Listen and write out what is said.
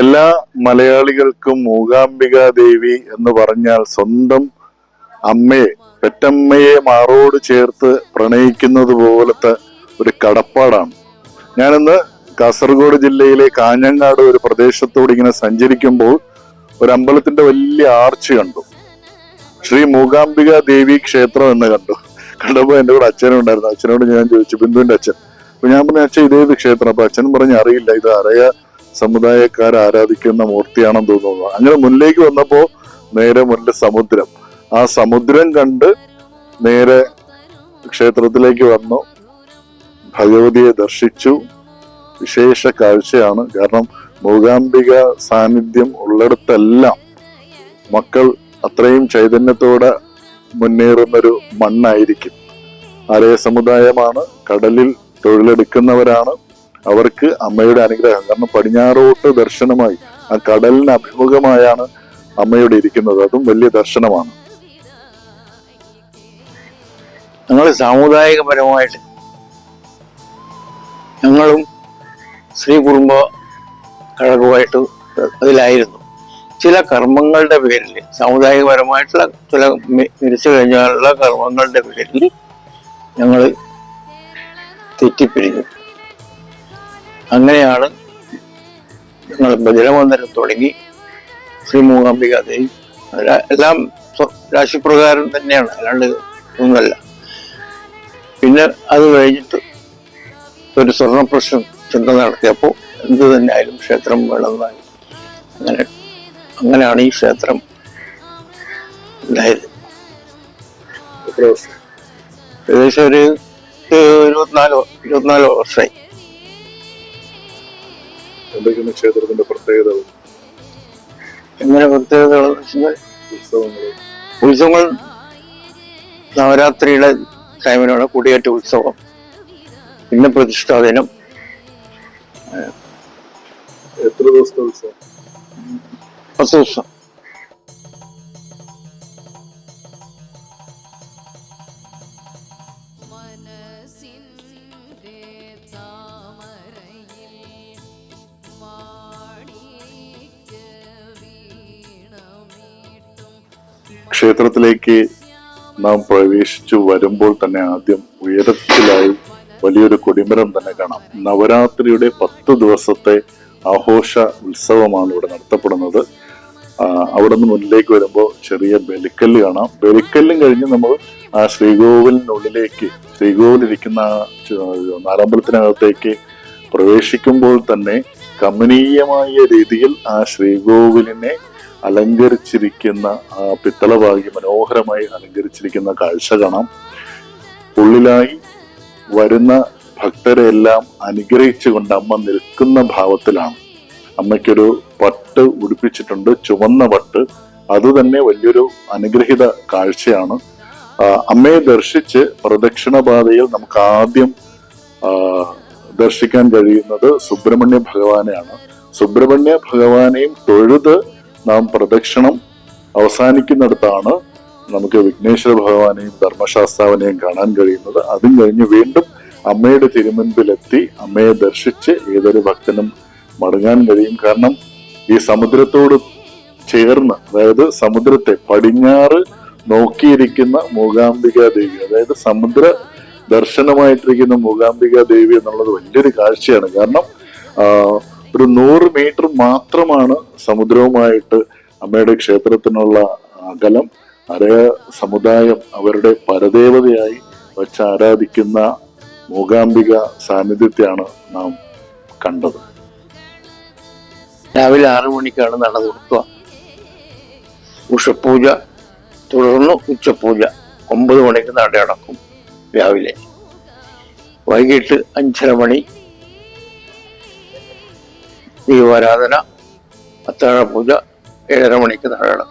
എല്ലാ മലയാളികൾക്കും മൂകാംബിക ദേവി എന്ന് പറഞ്ഞാൽ സ്വന്തം അമ്മയെ പെറ്റമ്മയെ മാറോട് ചേർത്ത് പ്രണയിക്കുന്നത് പോലത്തെ ഒരു കടപ്പാടാണ്. ഞാനിന്ന് കാസർഗോഡ് ജില്ലയിലെ കാഞ്ഞങ്ങാട് ഒരു പ്രദേശത്തോട് ഇങ്ങനെ സഞ്ചരിക്കുമ്പോൾ ഒരു അമ്പലത്തിന്റെ വലിയ ആർച്ച് കണ്ടു. ശ്രീ മൂകാംബിക ദേവി ക്ഷേത്രം എന്ന് കണ്ടു. കണ്ടപ്പോൾ എന്റെ കൂടെ അച്ഛനും ഉണ്ടായിരുന്നു. അച്ഛനോട് ഞാൻ ചോദിച്ചു ബിന്ദുവിന്റെ അച്ഛൻ. അപ്പൊ ഞാൻ പറഞ്ഞു അച്ഛൻ ഇതേത് ക്ഷേത്രം? അപ്പൊ അച്ഛൻ പറഞ്ഞു അറിയില്ല ഇത് അറയ സമുദായക്കാർ ആരാധിക്കുന്ന മൂർത്തിയാണെന്ന് തോന്നുന്നു. അങ്ങനെ മുന്നിലേക്ക് വന്നപ്പോ നേരെ മുന്നിൽ സമുദ്രം. ആ സമുദ്രം കണ്ട് നേരെ ക്ഷേത്രത്തിലേക്ക് വന്നു. ഭഗവതിയെ ദർശിച്ചു. വിശേഷ കാഴ്ചയാണ്. കാരണം മൂകാംബിക സാന്നിധ്യം ഉള്ളിടത്തെല്ലാം മക്കൾ അത്രയും ചൈതന്യത്തോടെ മുന്നേറുന്നൊരു മണ്ണായിരിക്കും. അരേ സമുദായമാണ്. കടലിൽ തൊഴിലെടുക്കുന്നവരാണ്. അവർക്ക് അമ്മയുടെ അനുഗ്രഹം. കാരണം പടിഞ്ഞാറോട്ട് ദർശനമായി ആ കടലിന് അഭിമുഖമായാണ് അമ്മയുടെ ഇരിക്കുന്നത്. അതും വലിയ ദർശനമാണ്. ഞങ്ങൾ സാമുദായികപരമായിട്ട് ഞങ്ങളും സ്ത്രീ കുടുംബ കഴകമായിട്ട് അതിലായിരുന്നു. ചില കർമ്മങ്ങളുടെ പേരിൽ സാമുദായികപരമായിട്ടുള്ള ചില മരിച്ചു കഴിഞ്ഞാലുള്ള കർമ്മങ്ങളുടെ പേരിൽ ഞങ്ങൾ തെറ്റിപ്പിരിഞ്ഞു. അങ്ങനെയാണ് ഞങ്ങൾ ഭജനമന്ദിരം തുടങ്ങി ശ്രീ മൂകാംബിക ദേവി എല്ലാം രാശിപ്രകാരം തന്നെയാണ്. അല്ലാണ്ട് ഒന്നുമല്ല. പിന്നെ അത് കഴിഞ്ഞിട്ട് ഒരു സ്വർണ പ്രശ്നം ചിന്ത നടത്തിയപ്പോൾ എന്ത് തന്നെ ആയാലും ക്ഷേത്രം വേണമെന്നായി അങ്ങനെ അങ്ങനെയാണ് ഈ ക്ഷേത്രം ഉണ്ടായത്. ഏകദേശം ഒരു ഇരുപത്തിനാലോ ഇരുപത്തിനാലോ വർഷമായി. എന്തൊക്കെയാണ് ക്ഷേത്രത്തിന്റെ പ്രത്യേകതകൾ? എങ്ങനെ പ്രത്യേകതകൾ? ഉത്സവങ്ങൾ ഉത്സവങ്ങൾ നവരാത്രിയുടെ ടൈമിനാണ് കുടിയേറ്റ ഉത്സവം. പിന്നെ പ്രതിഷ്ഠാ ദിനം. എത്ര ദിവസത്തെ ഉത്സവം? പത്ത് ദിവസം. ക്ഷേത്രത്തിലേക്ക് നാം പ്രവേശിച്ചു വരുമ്പോൾ തന്നെ ആദ്യം ഉയരത്തിലായി വലിയൊരു കൊടിമരം തന്നെ കാണാം. നവരാത്രിയുടെ പത്ത് ദിവസത്തെ ആഘോഷ ഉത്സവമാണ് ഇവിടെ നടത്തപ്പെടുന്നത്. അവിടെ നിന്ന് മുന്നിലേക്ക് വരുമ്പോൾ ചെറിയ ബലിക്കല്ല് കാണാം. ബലിക്കല്ലും കഴിഞ്ഞ് നമ്മൾ ആ ശ്രീകോവിലിനുള്ളിലേക്ക് ശ്രീകോവിലിരിക്കുന്ന നാലമ്പലത്തിനകത്തേക്ക് പ്രവേശിക്കുമ്പോൾ തന്നെ കമനീയമായ രീതിയിൽ ആ ശ്രീകോവിലിനെ അലങ്കരിച്ചിരിക്കുന്ന ആ പിത്തളവാകി മനോഹരമായി അലങ്കരിച്ചിരിക്കുന്ന കാഴ്ച കാണാം. ഉള്ളിലായി വരുന്ന ഭക്തരെ എല്ലാം അനുഗ്രഹിച്ചുകൊണ്ട് അമ്മ നിൽക്കുന്ന ഭാവത്തിലാണ്. അമ്മയ്ക്കൊരു പട്ട് ഉടുപ്പിച്ചിട്ടുണ്ട് ചുവന്ന പട്ട്. അത് തന്നെ വലിയൊരു അനുഗ്രഹിത കാഴ്ചയാണ്. അമ്മയെ ദർശിച്ച് പ്രദക്ഷിണപാതയിൽ നമുക്ക് ആദ്യം ദർശിക്കാൻ കഴിയുന്നത് സുബ്രഹ്മണ്യ ഭഗവാനെയാണ്. സുബ്രഹ്മണ്യ ഭഗവാനെയും തൊഴുത് നാം പ്രദക്ഷിണം അവസാനിക്കുന്നിടത്താണ് നമുക്ക് വിഘ്നേശ്വര ഭഗവാനെയും ധർമ്മശാസ്താവിനെയും കാണാൻ കഴിയുന്നത്. അതും കഴിഞ്ഞ് വീണ്ടും അമ്മയുടെ തിരുമുൻപിലെത്തി അമ്മയെ ദർശിച്ച് ഏതൊരു ഭക്തനും മടങ്ങാൻ കഴിയും. കാരണം ഈ സമുദ്രത്തോട് ചേർന്ന് അതായത് സമുദ്രത്തെ പടിഞ്ഞാറ് നോക്കിയിരിക്കുന്ന മൂകാംബിക ദേവി അതായത് സമുദ്ര ദർശനമായിട്ടിരിക്കുന്ന മൂകാംബിക ദേവി എന്നുള്ളത് വലിയൊരു കാഴ്ചയാണ്. കാരണം ഒരു നൂറ് മീറ്റർ മാത്രമാണ് സമുദ്രവുമായിട്ട് അമ്മയുടെ ക്ഷേത്രത്തിനുള്ള അകലം. അരയ സമുദായം അവരുടെ പരദേവതയായി വച്ച് ആരാധിക്കുന്ന മൂകാംബിക സാന്നിധ്യത്തെയാണ് നാം കണ്ടത്. രാവിലെ ആറു മണിക്കാണ് നട തുറക്കുക. ഉഷപൂജ തുടർന്ന് ഉച്ചപൂജ. ഒമ്പത് മണിക്ക് നട അടക്കും രാവിലെ. വൈകിട്ട് അഞ്ചര മണി ദീപാരാധന അത്താഴ പൂജ ഏഴര മണിക്ക് ധാരാളം.